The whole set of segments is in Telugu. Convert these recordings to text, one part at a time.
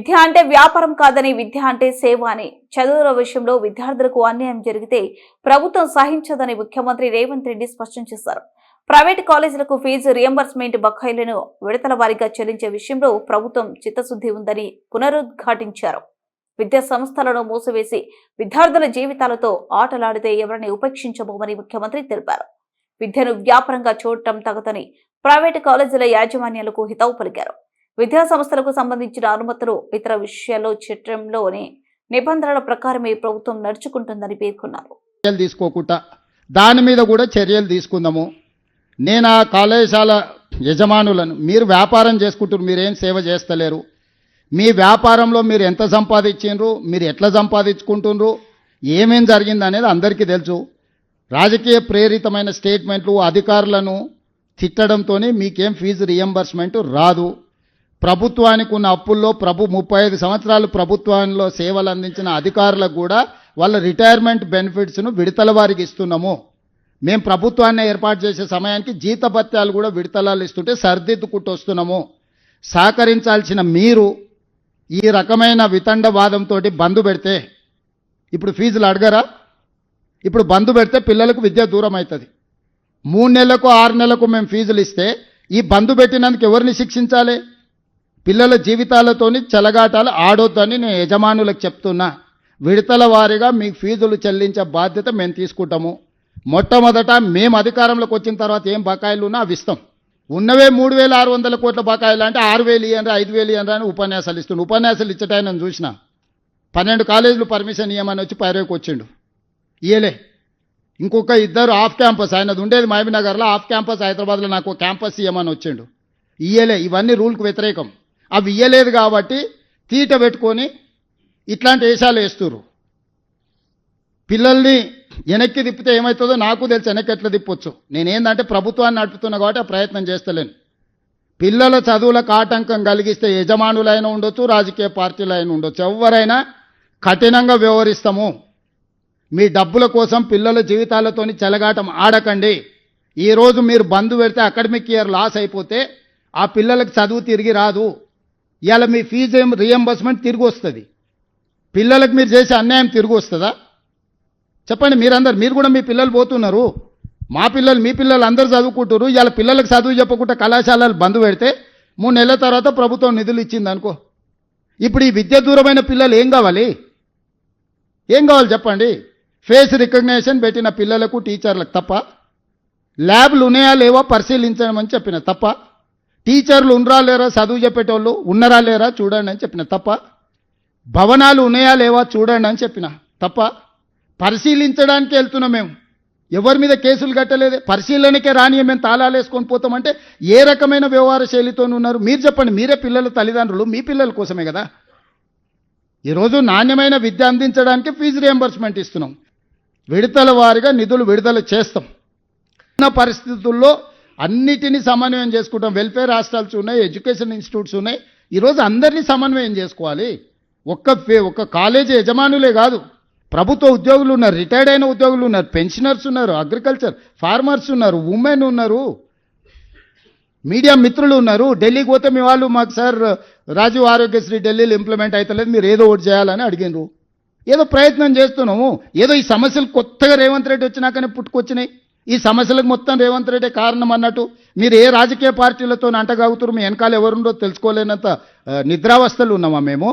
విద్య అంటే వ్యాపారం కాదని విద్య అంటే సేవ అని. చదువుల విషయంలో విద్యార్థులకు అన్యాయం జరిగితే ప్రభుత్వం సహించదని ముఖ్యమంత్రి రేవంత్ రెడ్డి స్పష్టం చేశారు. ప్రైవేట్ కాలేజీలకు ఫీజు రియంబర్స్మెంట్ బకాయిలను విడతల వారీగా చెల్లించే విషయంలో ప్రభుత్వం చిత్తశుద్ధి ఉందని పునరుద్ఘాటించారు. విద్యా సంస్థలను మూసివేసి విద్యార్థుల జీవితాలతో ఆటలాడితే ఎవరిని ఉపేక్షించబోమని ముఖ్యమంత్రి తెలిపారు. విద్యను వ్యాపారంగా చూడటం తగదని ప్రైవేటు కాలేజీల యాజమాన్యాలకు హితవు పలికారు. విద్యా సంస్థలకు సంబంధించిన అనుమతులు ఇతర విషయాల్లో చట్టంలోని నిబంధనల ప్రకారమే ప్రభుత్వం నడుచుకుంటుందని పేర్కొన్నారు. చర్యలు తీసుకోకుండా దాని మీద కూడా చర్యలు తీసుకుందాము. నేను ఆ కళాశాల యజమానులను మీరు వ్యాపారం చేసుకుంటారు మీరేం సేవ చేస్తలేరు. మీ వ్యాపారంలో మీరు ఎంత సంపాదించిండ్రు మీరు ఎట్లా సంపాదించుకుంటుండ్రు ఏమేం జరిగింది అనేది అందరికీ తెలుసు. రాజకీయ ప్రేరితమైన స్టేట్మెంట్లు అధికారులను తిట్టడంతో మీకేం ఫీజు రియంబర్స్మెంట్ రాదు. ప్రభుత్వానికి ఉన్న అప్పుల్లో ప్రభు ముప్పై ఐదు సంవత్సరాలు ప్రభుత్వంలో సేవలు అందించిన అధికారులకు కూడా వాళ్ళ రిటైర్మెంట్ బెనిఫిట్స్ను విడతల వారికి ఇస్తున్నాము. మేము ప్రభుత్వాన్ని ఏర్పాటు చేసే సమయానికి జీతభత్యాలు కూడా విడతలాలు ఇస్తుంటే సర్దిద్దుకుంటూ వస్తున్నాము సహకరించాల్సిన మీరు ఈ రకమైన వితండవాదంతో బంధు పెడితే ఇప్పుడు ఫీజులు అడగరా? ఇప్పుడు బంధు పెడితే పిల్లలకు విద్య దూరం అవుతుంది మూడు నెలలకు ఆరు నెలలకు మేము ఫీజులు ఇస్తే ఈ బంధు పెట్టినందుకు ఎవరిని శిక్షించాలి? పిల్లల జీవితాలతోని చెలగాటాలు ఆడొద్దని నేను యజమానులకు చెప్తున్నా. విడతల వారీగా మీకు ఫీజులు చెల్లించే బాధ్యత మేము తీసుకుంటాము. మొట్టమొదట మేము అధికారంలోకి వచ్చిన తర్వాత ఏం బకాయిలు ఉన్నా అవి ఇస్తాం. ఉన్నవే మూడు వేల ఆరు వందల కోట్ల బకాయిలు అంటే ఆరు వేలు ఇయ్యండి ఐదు వేలు ఇయ్యండి అని ఉపన్యాసాలు ఇస్తుండు. ఉపన్యాసాలు ఇచ్చటాయన చూసిన. పన్నెండు కాలేజీలు పర్మిషన్ ఇవ్వమని వచ్చి పైరేకి వచ్చిండు. ఇయలే ఇంకొక ఇద్దరు ఆఫ్ క్యాంపస్ ఆయనది ఉండేది మహబీనగర్లో ఆఫ్ క్యాంపస్ హైదరాబాద్లో నాకు క్యాంపస్ ఇవ్వమని వచ్చిండు. ఇయ్యలే. ఇవన్నీ రూల్కి వ్యతిరేకం. అవి ఇయ్యలేదు కాబట్టి తీట పెట్టుకొని ఇట్లాంటి వేషాలు వేస్తుర్రు. పిల్లల్ని వెనక్కి తిప్పితే ఏమవుతుందో నాకు తెలుసు వెనక్కి ఎట్లా తిప్పొచ్చు? నేనేందంటే ప్రభుత్వాన్ని నడుపుతున్నా కాబట్టి ఆ ప్రయత్నం చేస్తలేను. పిల్లల చదువులకు ఆటంకం కలిగిస్తే యజమానులైనా ఉండొచ్చు రాజకీయ పార్టీలైనా ఉండొచ్చు. ఎవరైనా కఠినంగా వ్యవహరిస్తాము. మీ డబ్బుల కోసం పిల్లల జీవితాలతోని చెలగాటం ఆడకండి. ఈరోజు మీరు బంద్ పెడితే అకాడమిక్ ఇయర్ లాస్ అయిపోతే ఆ పిల్లలకు చదువు తిరిగి రాదు. ఇవాళ మీ ఫీజు ఏం రియంబర్స్మెంట్ తిరిగి వస్తుంది. పిల్లలకు మీరు చేసే అన్యాయం తిరిగి వస్తుందా? చెప్పండి మీరందరు మీరు కూడా మీ పిల్లలు పోతున్నారు. మా పిల్లలు మీ పిల్లలు అందరూ చదువుకుంటారు ఇవాళ పిల్లలకు చదువు చెప్పకుండా కళాశాలలు బంద్ పెడితే మూడు నెలల తర్వాత ప్రభుత్వం నిధులు ఇచ్చింది అనుకో. ఇప్పుడు ఈ విద్య దూరమైన పిల్లలు ఏం కావాలి? ఏం కావాలి చెప్పండి? ఫేస్ రికగ్నేషన్ పెట్టిన పిల్లలకు టీచర్లకు తప్ప? ల్యాబ్లు ఉన్నాయా లేవో పరిశీలించమని చెప్పిన తప్ప? టీచర్లు ఉన్నరా లేరా? చదువు చెప్పేటోళ్ళు ఉన్నరా లేరా? చూడండి అని చెప్పిన. తప్ప భవనాలు ఉన్నాయా లేవా? చూడండి అని చెప్పిన. తప్ప పరిశీలించడానికి వెళ్తున్నాం మేము. ఎవరి మీద కేసులు కట్టలేదు. పరిశీలనకే రాని మేము తాళాలు వేసుకొని పోతామంటే ఏ రకమైన వ్యవహార శైలితో ఉన్నారు? మీరు చెప్పండి. మీరే పిల్లల తల్లిదండ్రులు. మీ పిల్లల కోసమే కదా. ఈరోజు నాణ్యమైన విద్య అందించడానికి ఫీజు రియంబర్స్మెంట్ ఇస్తున్నాం. విడతల వారిగా నిధులు విడుదల చేస్తాం. ఉన్న పరిస్థితుల్లో అన్నిటినీ సమన్వయం చేసుకుంటాం. వెల్ఫేర్ హాస్టల్స్ ఉన్నాయి ఎడ్యుకేషన్ ఇన్స్టిట్యూట్స్ ఉన్నాయి. ఈరోజు అందరినీ సమన్వయం చేసుకోవాలి. ఒక్క ఒక్క కాలేజీ యజమానులే కాదు. ప్రభుత్వ ఉద్యోగులు ఉన్నారు రిటైర్డ్ అయిన ఉద్యోగులు ఉన్నారు పెన్షనర్స్ ఉన్నారు అగ్రికల్చర్ ఫార్మర్స్ ఉన్నారు ఉమెన్ ఉన్నారు మీడియా మిత్రులు ఉన్నారు. ఢిల్లీకి పోతే మీ వాళ్ళు మాకు సార్ రాజీవ్ ఆరోగ్యశ్రీ ఢిల్లీలో ఇంప్లిమెంట్ అవుతలేదు మీరు ఏదో ఒకటి చేయాలని అడిగినారు ఏదో ప్రయత్నం చేస్తున్నాము. ఏదో ఈ సమస్యలు కొత్తగా రేవంత్ రెడ్డి వచ్చినాకనే పుట్టుకొచ్చినాయి. ఈ సమస్యలకు మొత్తం రేవంత్ రెడ్డి కారణం అన్నట్టు మీరు ఏ రాజకీయ పార్టీలతో అంటగాగుతారు మీ వెనకాల ఎవరుండో తెలుసుకోలేనంత నిద్రావస్థలు ఉన్నామా మేము?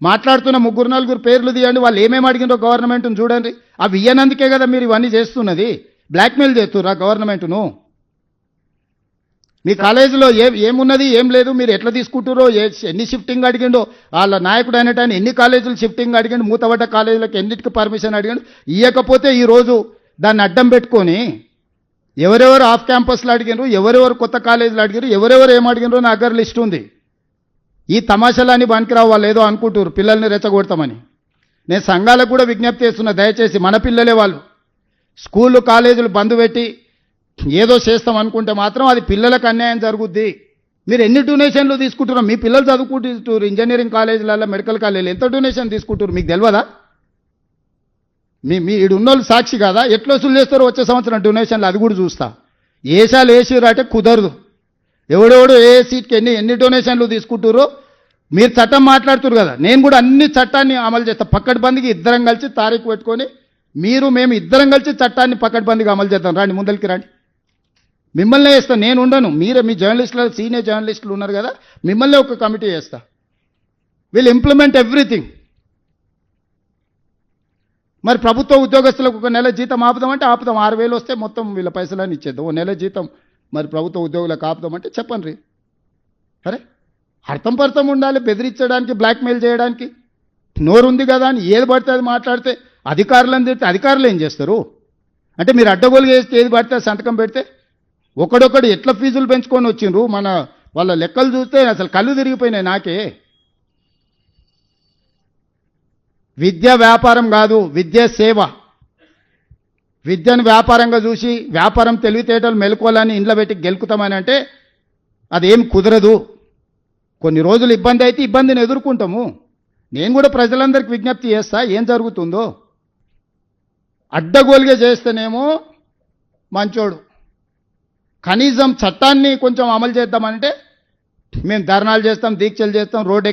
మాట్లాడుతున్న ముగ్గురు నలుగురు పేర్లు తీయండి వాళ్ళు ఏమేమి అడిగిందో గవర్నమెంట్ను చూడండి. అవి ఇయ్యనందుకే కదా మీరు ఇవన్నీ చేస్తున్నది. బ్లాక్మెయిల్ చేస్తుర్రా గవర్నమెంట్ను? మీ కాలేజీలో ఏ ఏమున్నది ఏం లేదు మీరు ఎట్లా తీసుకుంటారో ఏ ఎన్ని షిఫ్టింగ్ అడిగిండో వాళ్ళ నాయకుడు అనేట ఎన్ని కాలేజీలు షిఫ్టింగ్ అడిగిండు మూతబడ్డ కాలేజీలకు ఎన్నిటికి పర్మిషన్ అడిగిండు ఇవ్వకపోతే ఈరోజు దాన్ని అడ్డం పెట్టుకొని ఎవరెవరు ఆఫ్ క్యాంపస్లో అడిగినారు ఎవరెవరు కొత్త కాలేజీలు అడిగారు ఎవరెవరు ఏం అడిగినారో నా దగ్గర లిస్ట్ ఉంది. ఈ తమాషాలని పనికిరావు వాళ్ళు ఏదో అనుకుంటారు పిల్లల్ని రెచ్చగొడతామని. నేను సంఘాలకు కూడా విజ్ఞప్తి చేస్తున్నా దయచేసి మన పిల్లలే వాళ్ళు. స్కూళ్ళు కాలేజీలు బంద్ పెట్టి ఏదో చేస్తాం అనుకుంటే మాత్రం అది పిల్లలకు అన్యాయం జరుగుద్ది. మీరు ఎన్ని డొనేషన్లు తీసుకుంటున్నారు? మీ పిల్లలు చదువుకుంటున్నారు ఇంజనీరింగ్ కాలేజీలలో మెడికల్ కాలేజీలు. ఎంత డొనేషన్ తీసుకుంటారు మీకు తెలియదా? మీ మీ ఈడు ఉన్నోళ్ళు సాక్షి కదా? ఎట్లా వసూలు చేస్తారో వచ్చే సంవత్సరం డొనేషన్లు అది కూడా చూస్తా. ఏసాలు వేసారు అంటే కుదరదు. ఎవడెవడు ఏ సీట్కి ఎన్ని ఎన్ని డొనేషన్లు తీసుకుంటారో మీరు చట్టం మాట్లాడుతున్నారు కదా. నేను కూడా అన్ని చట్టాన్ని అమలు చేస్తా. బందికి ఇద్దరం కలిసి తారీఖు పెట్టుకొని మీరు మేము ఇద్దరం కలిసి చట్టాన్ని పక్కడ్బందీగా అమలు చేద్దాం. రాండి ముందరికి రండి. మిమ్మల్నే వేస్తాను నేను ఉండను. మీరే మీ జర్నలిస్టులు సీనియర్ జర్నలిస్టులు ఉన్నారు కదా. మిమ్మల్నే ఒక కమిటీ వేస్తా విల్ ఇంప్లిమెంట్ ఎవ్రీథింగ్. మరి ప్రభుత్వ ఉద్యోగస్తులకు ఒక నెల జీతం ఆపుదామంటే ఆపుదాం. ఆరు వేలు వస్తే మొత్తం వీళ్ళ పైసలని ఇచ్చేద్దాం. ఓ నెల జీతం మరి ప్రభుత్వ ఉద్యోగులకు ఆపుదామంటే చెప్పండి. అరే అర్థం పర్థం ఉండాలి బెదిరించడానికి బ్లాక్మెయిల్ చేయడానికి. నోరు ఉంది కదా అని ఏది పడితే అది మాట్లాడితే అధికారులను తిడితే అధికారులు ఏం చేస్తారు? అంటే మీరు అడ్డగోలు చేస్తే ఏది పడితే సంతకం పెడితే ఒకడొకడు ఎట్లా ఫీజులు పెంచుకొని వచ్చిండ్రు? మన వాళ్ళ లెక్కలు చూస్తే అసలు కళ్ళు తిరిగిపోయినాయి నాకే. విద్య వ్యాపారం కాదు విద్య సేవ. విద్యను వ్యాపారంగా చూసి వ్యాపారం తెలివితేటలు మెలుకోవాలని ఇంట్లో పెట్టి గెలుకుతామని అంటే అదేం కుదరదు. కొన్ని రోజులు ఇబ్బంది అయితే ఇబ్బందిని ఎదుర్కొంటాము. నేను కూడా ప్రజలందరికీ విజ్ఞప్తి చేస్తా ఏం జరుగుతుందో. అడ్డగోలుగా చేస్తేనేమో మంచోడు. కనీసం చట్టాన్ని కొంచెం అమలు చేద్దామంటే మేము ధర్నాలు చేస్తాం దీక్షలు చేస్తాం రోడ్